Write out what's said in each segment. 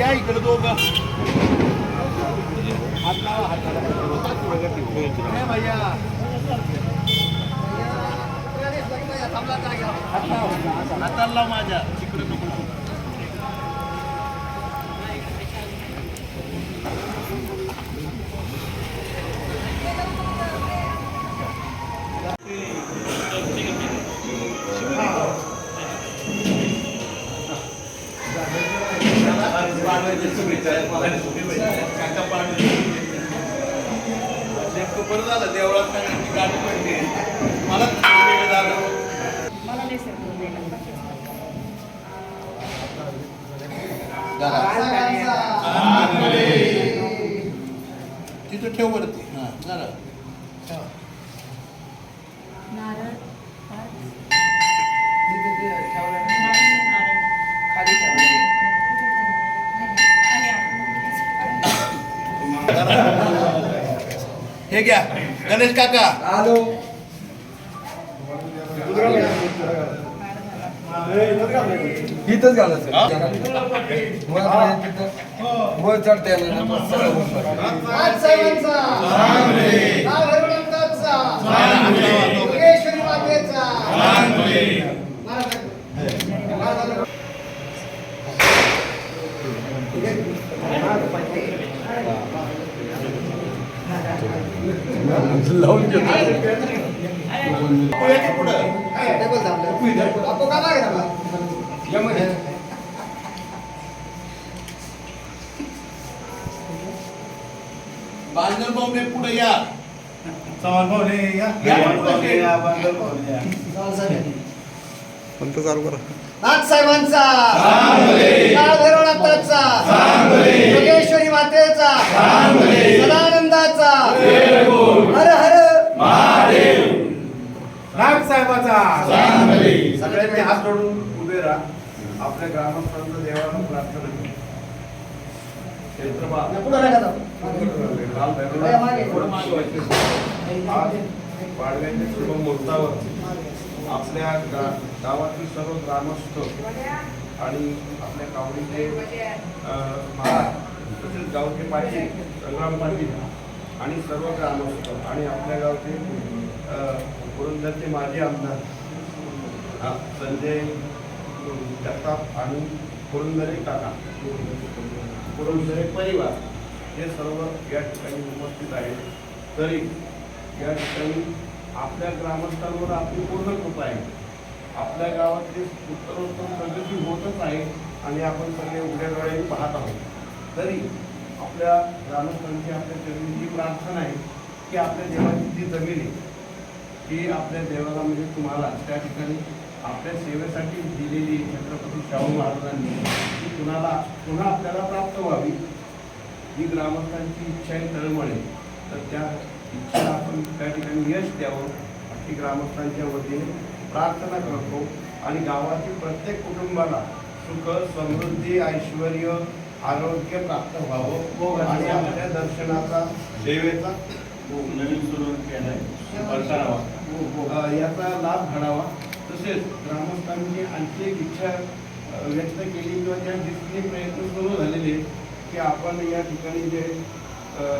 या इकडे दोघं. हात लावा, माझ्या. तिकडे बरं झालं देवळात सगळ्यांची गाडी पडली. मला झालं मला नाही सर. तिथं ठेव वरती हां जरा हे घ्या. गणेश काका. आलो इथंच घालायचं वर चढता येणार नाही, सरळ वर चढ. आज साहेबांचा नाव हरिवंताचा योगेश्वरी मातेचा महाराज पुढे की पुढं टेबल थांबलं आपो का मागे थांबा बांधल बॉम्बे पुढे या. नाथ साहेबांचा. सगळ्यांनी हात जोडून उभे राहा. आपल्या ग्रामस्थांचं देवाला प्रार्थना करा. पाडव्याच्या शुभ मुहूर्तावर आपल्या गावातील सर्व ग्रामस्थ आणि आपल्या गावडीचे अं, महाराज तसेच गावचे पाटील संग्राम पाटील आणि सर्व ग्रामस्थ आणि आपल्या गावचे पुरंदरचे माजी आमदार हा, संजय जगताप आणि पुरंदरे काका. पुरंदरे परिवार. हे सर्व या ठिकाणी उपस्थित आहेत. तरी या ठिकाणी आपल्या ग्रामस्थांवर आपली पूर्ण कृपा आहे. आपल्या गावातली उत्तरोत्तर प्रगती होतच आहे आणि आपण सगळे उघड्या डोळ्यांनी पाहत आहोत. तरी आपल्या ग्रामस्थांची आपल्या जमिनीची प्रार्थना आहे की आपल्या देवाची जी जमीन आहे ती आपल्या देवाला म्हणजे तुम्हाला त्या ठिकाणी आपल्या सेवेसाठी दिलेली छत्रपती शाहू महाराजांनी ती कुणाला पुन्हा आपल्याला प्राप्त व्हावी ही ग्रामस्थांची इच्छा आहे तळमळे. तर त्या इच्छेला आपण त्या ठिकाणी यश द्यावं अशी ग्रामस्थांच्या वतीने प्रार्थना करतो. आणि गावातील प्रत्येक कुटुंबाला सुख समृद्धी ऐश्वर आरोग्य प्राप्त व्हावं. आणि आपल्या दर्शनाचा सेवेचा नवीन सुरू केलाय. अ, याचा लाभ घडावा. तसेच ग्रामस्थांनी आणखी एक इच्छा व्यक्त केली किंवा त्या दिसणे प्रयत्न सुरू झालेले की आपण या ठिकाणी जे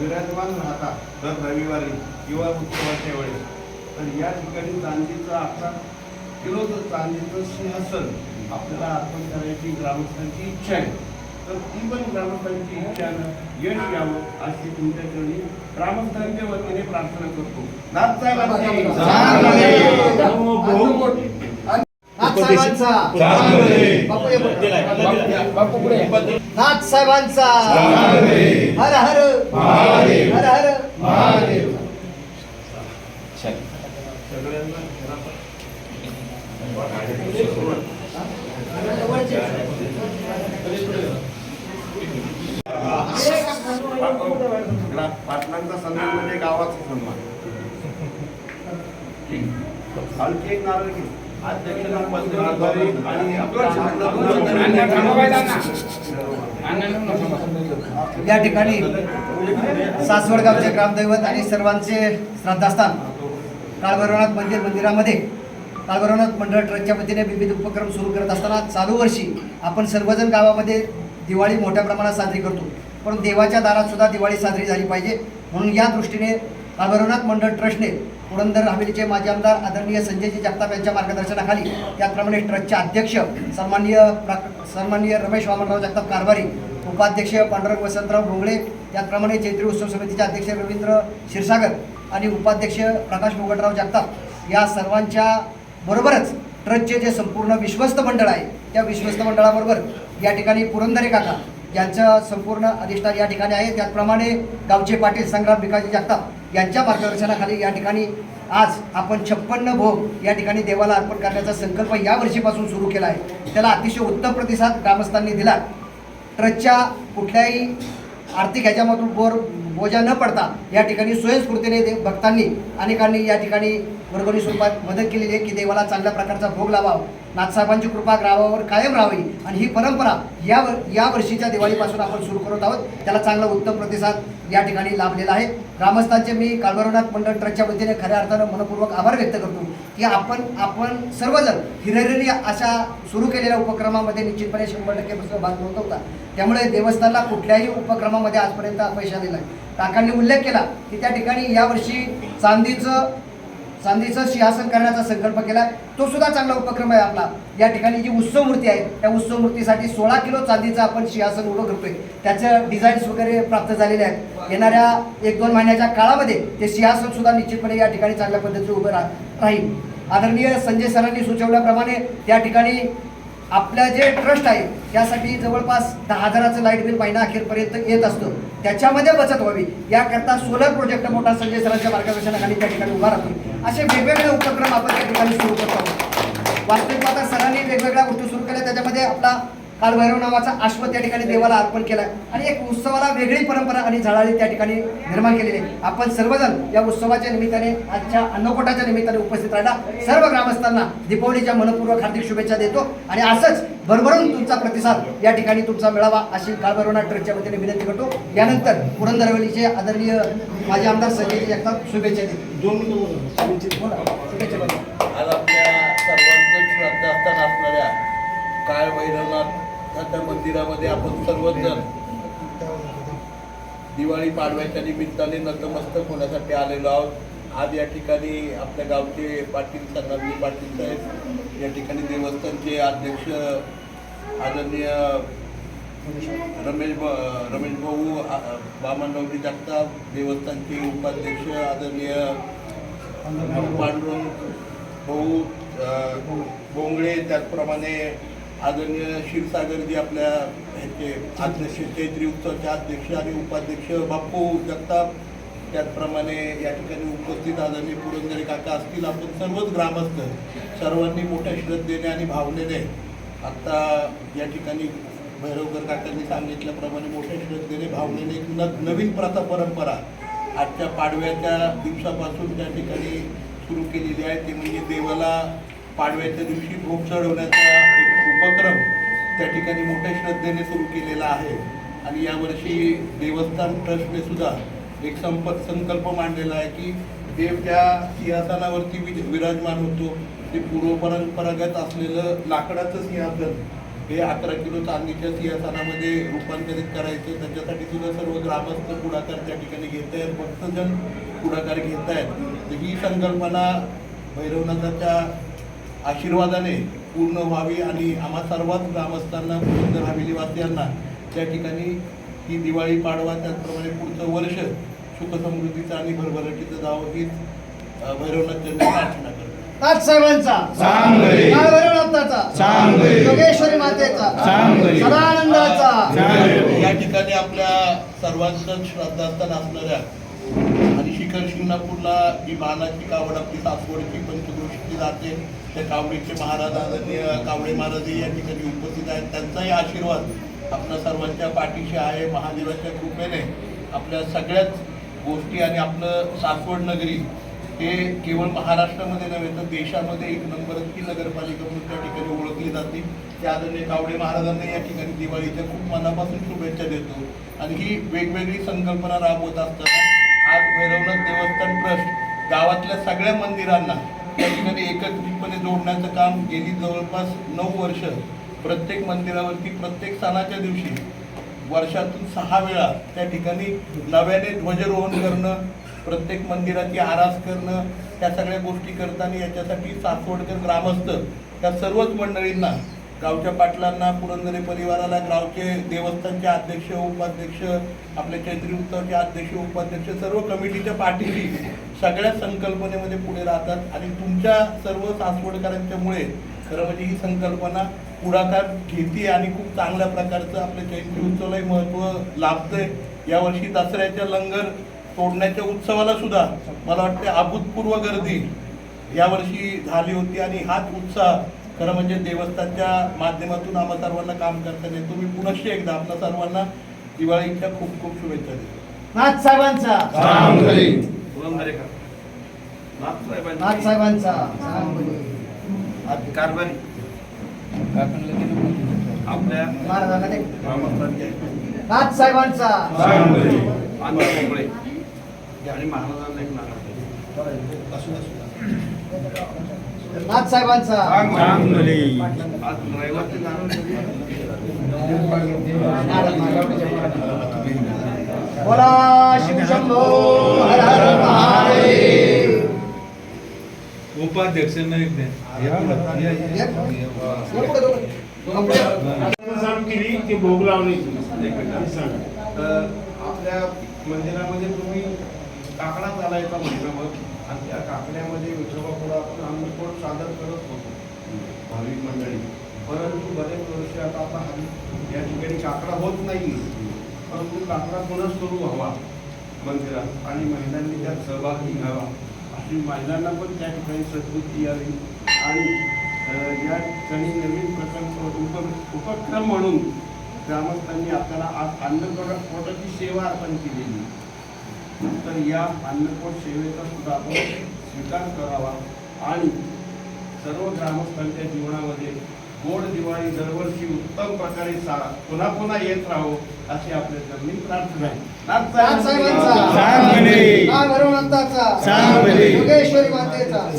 विराजमान राहता दर रविवारी किंवा उत्सवाच्या वेळेस तर या ठिकाणी चांदीचा अकरा किलोचं चांदीचं सिंहासन आपल्याला अर्पण करायची ग्रामस्थांची इच्छा आहे. तर ती पण ग्रामस्थांची इच्छा यश यावं अशी तुमच्या चरणी ग्रामस्थांच्या वतीने प्रार्थना करतो. नाथ साहेबांचा बापू ये पुढे. नाथ साहेबांचा. हर हर. हर हर. सगळ्यांना पाटलांचा सन्मान म्हणजे गावाचा सन्मान. आणखी एक नारळ घे. आणि या ठिकाणी सासवडगावचे ग्रामदैवत आणि सर्वांचे श्रद्धास्थान काळभैरवनाथ मंदिर मंदिरामध्ये कालभैरवनाथ मंडळ ट्रस्टच्या वतीने विविध उपक्रम सुरू करत असताना चालू वर्षी आपण सर्वजण गावामध्ये दिवाळी मोठ्या प्रमाणात साजरी करतो. पण देवाच्या दारात सुद्धा दिवाळी साजरी झाली पाहिजे. म्हणून या दृष्टीने कालभैरवनाथ मंडळ ट्रस्टने पुरंदर हवेलीचे माजी आमदार आदरणीय संजयजी जगताप यांच्या मार्गदर्शनाखाली त्याचप्रमाणे ट्रस्टचे अध्यक्ष सन्माननीय प्रा- सन्माननीय रमेश वामनराव जगताप कारभारी उपाध्यक्ष पांडुरंग वसंतराव भोंगळे त्याचप्रमाणे चैत्री उत्सव समितीचे अध्यक्ष रवींद्र क्षीरसागर आणि उपाध्यक्ष प्रकाश मुगटराव जगताप या सर्वांच्या बरोबरच ट्रस्टचे जे संपूर्ण विश्वस्त मंडळ आहे त्या विश्वस्त मंडळाबरोबर या ठिकाणी पुरंदरे काका यांचं संपूर्ण अधिष्ठान या ठिकाणी आहे. त्याचप्रमाणे गावचे पाटील संग्राम भिकाजी जगताप यांच्या मार्गदर्शनाखाली या ठिकाणी आज आपण छप्पन्न भोग या ठिकाणी देवाला अर्पण करण्याचा संकल्प या वर्षीपासून सुरू केला आहे. त्याला अतिशय उत्तम प्रतिसाद ग्रामस्थांनी दिला. ट्रस्टच्या कुठल्याही आर्थिक ह्याच्यामधून बोर बोजा न पडता या ठिकाणी स्वयंस्फूर्तीने दे भक्तांनी अनेकांनी या ठिकाणी वर्गणी स्वरूपात मदत केलेली आहे की देवाला चांगल्या प्रकारचा भोग लावावा. नाथसाहेबांची कृपा ग्रावावर कायम राहावी आणि ही परंपरा या वर या वर्षीच्या दिवाळीपासून आपण सुरू करत आहोत. त्याला चांगला उत्तम प्रतिसाद या ठिकाणी लाभलेला आहे. ग्रामस्थांचे मी कालभैरवनाथ मंडळ ट्रस्टच्या वतीने खऱ्या अर्थानं मनपूर्वक आभार व्यक्त करतो की आपण आपण सर्वजण हिरहिरी अशा सुरू केलेल्या उपक्रमामध्ये निश्चितपणे शंभर टक्के सहभाग होता. त्यामुळे देवस्थानला कुठल्याही उपक्रमामध्ये आजपर्यंत अपयश आलेलं आहे काकांनी उल्लेख केला की त्या ठिकाणी यावर्षी चांदीचं चांदीचं सिंहासन करण्याचा संकल्प केला. तो सुद्धा चांगला उपक्रम आहे आपला. या ठिकाणी जी उत्सव मूर्ती आहे त्या उत्सव मूर्तीसाठी सोळा किलो चांदीचं आपण सिंहासन उभं करतोय. त्याचं डिझाईन्स वगैरे प्राप्त झालेले आहेत. येणाऱ्या एक दोन महिन्याच्या काळामध्ये ते सिंहासन सुद्धा निश्चितपणे या ठिकाणी चांगल्या पद्धतीने उभं राहील. आदरणीय संजय सरांनी सुचवल्याप्रमाणे त्या ठिकाणी आपलं जे ट्रस्ट आहे यासाठी जवळपास दहा हजाराचं लाइट बिल महिना अखेरपर्यंत येत असतं. त्याच्यामध्ये बचत व्हावी. याकरता सोलर प्रोजेक्ट मोठा संजय सरांच्या मार्गदर्शनाखाली त्या ठिकाणी उभा राहतो. असे वेगवेगळे उपक्रम आपण त्या ठिकाणी सुरू करतो. वास्तविक आता सरांनी वेगवेगळ्या गोष्टी सुरू केल्या. त्याच्यामध्ये आपला कालभैरव नावाचा अश्व त्या ठिकाणी देवाला अर्पण केला आणि एक उत्सवाला वेगळी परंपरा आणि झळाळी त्या ठिकाणी निर्माण केलेली आहे. आपण सर्वजण या उत्सवाच्या निमित्ताने आजच्या अन्नकोटाच्या निमित्ताने उपस्थित राहिला. सर्व ग्रामस्थांना दीपावलीच्या मनपूर्वक हार्दिक शुभेच्छा देतो. आणि असंच भरभरून तुमचा प्रतिसाद या ठिकाणी तुमचा मिळावा अशी कालभैरवनाथ ट्रस्टच्या वतीने विनंती करतो. यानंतर पुरंदरवलीचे आदरणीय माझे आमदार संजय जगताप शुभेच्छा देतील दोन मिनिटं बोला. बोला, शुभेच्छा. आज आपल्या सर्वांचं श्रद्धास्थान असणाऱ्या काळ भैरवनाथाच्या मंदिरामध्ये आपण सर्वजण दिवाळी पाडव्याच्या निमित्ताने नतमस्तक होण्यासाठी आलेलो आहोत. आज या ठिकाणी आपल्या गावचे पाटील संग्रामजी पाटील साहेब या ठिकाणी देवस्थानचे अध्यक्ष आदरणीय रमेश भ- रमेश भाऊ वामनरावजी जगताप देवस्थानचे उपाध्यक्ष आदरणीय पांडुरंग भाऊ. बोंगळे त्याचप्रमाणे आदरणीय क्षीरसागरजी आपल्या ह्याचे अध्यक्ष चैत्री उत्सवचे अध्यक्ष आणि उपाध्यक्ष बाप्पू जगताप त्याचप्रमाणे या ठिकाणी उपस्थित आदरणीय पुरंदरे काका असतील. आपण सर्वच ग्रामस्थ सर्वांनी मोठ्या श्रद्धेने आणि भावनेने आत्ता या ठिकाणी भैरवकर काकांनी सांगितल्याप्रमाणे मोठ्या श्रद्धेने भावनेने एक न नवीन प्रथा परंपरा आजच्या पाडव्याच्या दिवसापासून त्या ठिकाणी सुरू केलेली आहे. ते म्हणजे देवाला पाडव्याच्या दिवशी भोग चढवण्याचा उपक्रम त्या ठिकाणी मोठ्या श्रद्धेने सुरू केलेला आहे. आणि यावर्षी देवस्थान ट्रस्टने सुद्धा एक संप संकल्प मांडलेला आहे की देव त्या सिंहासनावरती विज विराजमान होतो. ते पूर्वपरंपरागत असलेलं लाकडाचं सिंहासन हे अकरा किलो चांदीच्या सिंहासनामध्ये रूपांतरित करायचं. त्याच्यासाठी सुद्धा सर्व ग्रामस्थ पुढाकार त्या ठिकाणी घेत आहेत. भक्तजन पुढाकार घेत आहेत. ही संकल्पना भैरवनाथाच्या आशीर्वादाने पूर्ण व्हावी आणि आम्हा सर्वात ग्रामस्थांना पुरंदर हवेलीवासियांना त्या ठिकाणी ही दिवाळी पाडवा त्याचप्रमाणे पुढचं वर्ष सुखसमृद्धीचं आणि भरभराटीचं जावं हीच भैरवनाथ जन्म प्रार्थना करतो साहेबांचा. योगेश्वरी मातेचा. सदानंदाचा. या ठिकाणी आपल्या सर्वांचं श्रद्धास्थान असणाऱ्या शिखर शिंगणापूरला जी मानाची कावड आपली सासवडची पंचक्रोशीची जाते त्या कावडीचे महाराज आदरणीय कावडे महाराजही या ठिकाणी उपस्थित आहेत. त्यांचाही आशीर्वाद आपल्या सर्वांच्या पाठीशी आहे. महादेवाच्या कृपेने आपल्या सगळ्याच गोष्टी आणि आपलं सासवड नगरी हे केवळ महाराष्ट्रामध्ये नव्हे तर देशामध्ये एक नंबरची नगरपालिका म्हणून त्या ठिकाणी ओळखली जाते. त्या आदरणीय कावडे महाराजांना या ठिकाणी दिवाळीच्या खूप मनापासून शुभेच्छा देतो. आणि ही वेगवेगळी संकल्पना राबवत असताना भैरवनाथ देवस्थान ट्रस्ट गावातल्या सगळ्या मंदिरांना त्या ठिकाणी एकत्रितपणे जोडण्याचं काम गेली जवळपास नऊ वर्ष प्रत्येक मंदिरावरती प्रत्येक सणाच्या दिवशी वर्षातून सहा वेळा त्या ठिकाणी नव्याने ध्वजरोहण करणं प्रत्येक मंदिराची आरास करणं त्या सगळ्या गोष्टी करताना याच्यासाठी सासवडकर ग्रामस्थ त्या सर्वच मंडळींना गावच्या पाटलांना पुरंदरे परिवाराला गावचे देवस्थानचे अध्यक्ष उपाध्यक्ष आपले चैत्री उत्सवचे अध्यक्ष उपाध्यक्ष सर्व कमिटीच्या पाठीशी सगळ्या संकल्पनेमध्ये पुढे राहतात. आणि तुमच्या सर्व सासवडकरांच्यामुळे खरं म्हणजे ही संकल्पना पुढाकार घेते आणि खूप चांगल्या प्रकारचं आपल्या चैत्री उत्सवालाही महत्त्व लाभतंय. यावर्षी दसऱ्याच्या लंगर तोडण्याच्या उत्सवाला सुद्धा मला वाटते अभूतपूर्व गर्दी यावर्षी झाली होती आणि हाच उत्साह खरं म्हणजे देवस्थानच्या माध्यमातून आम्हा सर्वांना काम करताना येतो मी पुनश्च एकदा आपल्या सर्वांना दिवाळीच्या खूप खूप शुभेच्छा देतो. नाथ साहेबांचा. नाथ साहेबांची. कारभारी. आपल्या नाथ साहेबांचा. आणि महाराजांना एक नारा नाथ साहेबांचा. बोला शिवशंभो हर हर महादेव. पुढे. चालू केली ती. भोग. तर आपल्या मंदिरामध्ये तुम्ही काकडा चालायचा महिनाभर आणि त्या काकड्यामध्ये विठोबापुढं आपण अन्नपोट सादर करत होतो. भाविक मंडळी. परंतु बरेच वर्ष आता आता हल्ली या ठिकाणी काकडा होत नाही परंतु काकडा पुन्हा सुरू व्हावा. मंदिरात. आणि महिलांनी त्यात सहभागी घ्यावा अशी महिलांना पण त्या ठिकाणी सद्बुद्धी यावी. आणि या ठिकाणी नवीन प्रकल्प उप उपक्रम म्हणून ग्रामस्थांनी आपल्याला आज अन्नपोटा पोटाची सेवा अर्पण केलेली तर या अन्नपोट सेवेचा सुद्धा आपण स्वीकार करावा. आणि सर्व ग्रामस्थांच्या जीवनामध्ये गोड दिवाळी दरवर्षी उत्तम प्रकारे सा पुन्हा पुन्हा येत राहो अशी आपल्या चरणी प्रार्थना आहे. योगेश्वरी मातेचा.